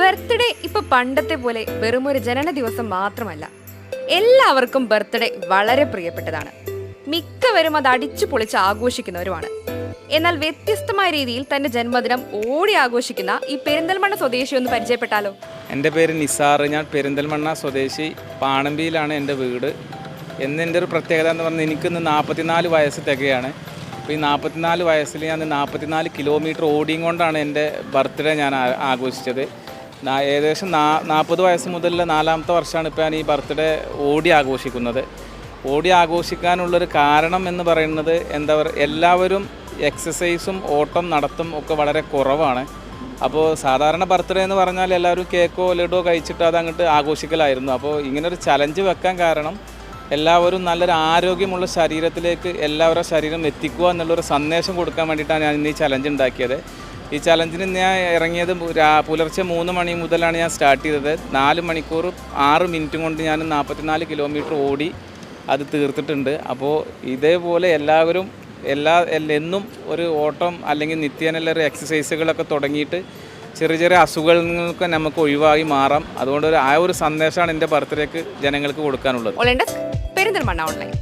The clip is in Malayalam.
ബർത്ത്ഡേ ഇപ്പൊ പണ്ടത്തെ പോലെ വെറും ഒരു ജനന ദിവസം മാത്രമല്ല. എല്ലാവർക്കും ബർത്ത്ഡേ വളരെ പ്രിയപ്പെട്ടതാണ്. മിക്കവരും അത് അടിച്ചു പൊളിച്ച് ആഘോഷിക്കുന്നവരുമാണ്. എന്നാൽ വ്യത്യസ്തമായ രീതിയിൽ തന്റെ ജന്മദിനം ഓടി ആഘോഷിക്കുന്ന ഈ പെരിന്തൽമണ്ണ സ്വദേശി ഒന്ന് പരിചയപ്പെട്ടാലോ? എന്റെ പേര് നിസാർ ഞാൻ പെരിന്തൽമണ്ണ സ്വദേശി. പാണമ്പിയിലാണ് എന്റെ വീട്. എന്നെ ഒരു പ്രത്യേകത എന്ന് പറഞ്ഞാൽ എനിക്കിന്ന് നാൽപ്പത്തിനാല് വയസ്സ് തികയാണ്. അപ്പോൾ ഈ നാൽപ്പത്തിനാല് വയസ്സിൽ ഞാൻ നാൽപ്പത്തിനാല് കിലോമീറ്റർ ഓടിയും കൊണ്ടാണ് എന്റെ ബർത്ത്ഡേ ഞാൻ ആഘോഷിച്ചത്. ഏകദേശം നാ നാൽപ്പത് വയസ്സ് മുതലുള്ള നാലാമത്തെ വർഷമാണ് ഇപ്പോൾ ഞാൻ ഈ ബർത്ത്ഡേ ഓടി ആഘോഷിക്കുന്നത്. ഓടി ആഘോഷിക്കാനുള്ളൊരു കാരണം എന്ന് പറയുന്നത് എന്താ പറയുക എല്ലാവരും എക്സസൈസും ഓട്ടം നടത്തും ഒക്കെ വളരെ കുറവാണ്. അപ്പോൾ സാധാരണ ബർത്ത്ഡേ എന്ന് പറഞ്ഞാൽ എല്ലാവരും കേക്കോ ലഡോ കഴിച്ചിട്ട് അത് അങ്ങോട്ട് ആഘോഷിക്കലായിരുന്നു. അപ്പോൾ ഇങ്ങനൊരു ചലഞ്ച് വെക്കാൻ കാരണം എല്ലാവരും നല്ലൊരു ആരോഗ്യമുള്ള ശരീരത്തിലേക്ക് എല്ലാവരുടെ ശരീരം എത്തിക്കുക എന്നുള്ളൊരു സന്ദേശം കൊടുക്കാൻ വേണ്ടിയിട്ടാണ് ഞാൻ ഇന്ന് ഈ ചലഞ്ച് ഉണ്ടാക്കിയത്. ഈ ചലഞ്ചിന് ഞാൻ ഇറങ്ങിയത് പുലർച്ചെ മൂന്ന് മണി മുതലാണ് ഞാൻ സ്റ്റാർട്ട് ചെയ്തത്. നാല് മണിക്കൂർ ആറ് മിനിറ്റും കൊണ്ട് ഞാൻ നാൽപ്പത്തിനാല് കിലോമീറ്റർ ഓടി അത് തീർത്തിട്ടുണ്ട്. അപ്പോൾ ഇതേപോലെ എല്ലാവരും എല്ലാ എന്നും ഒരു ഓട്ടം അല്ലെങ്കിൽ നിത്യേനല്ല ഒരു എക്സസൈസുകളൊക്കെ തുടങ്ങിയിട്ട് ചെറിയ ചെറിയ അസുഖങ്ങളിൽ നമുക്ക് ഒഴിവായി മാറാം. അതുകൊണ്ട് ആ ഒരു സന്ദേശമാണ് എന്റെ ബർത്ത്ഡേക്ക് ജനങ്ങൾക്ക് കൊടുക്കാനുള്ളത്. പെരിന്തൽമണ്ണ ഓൺലൈൻ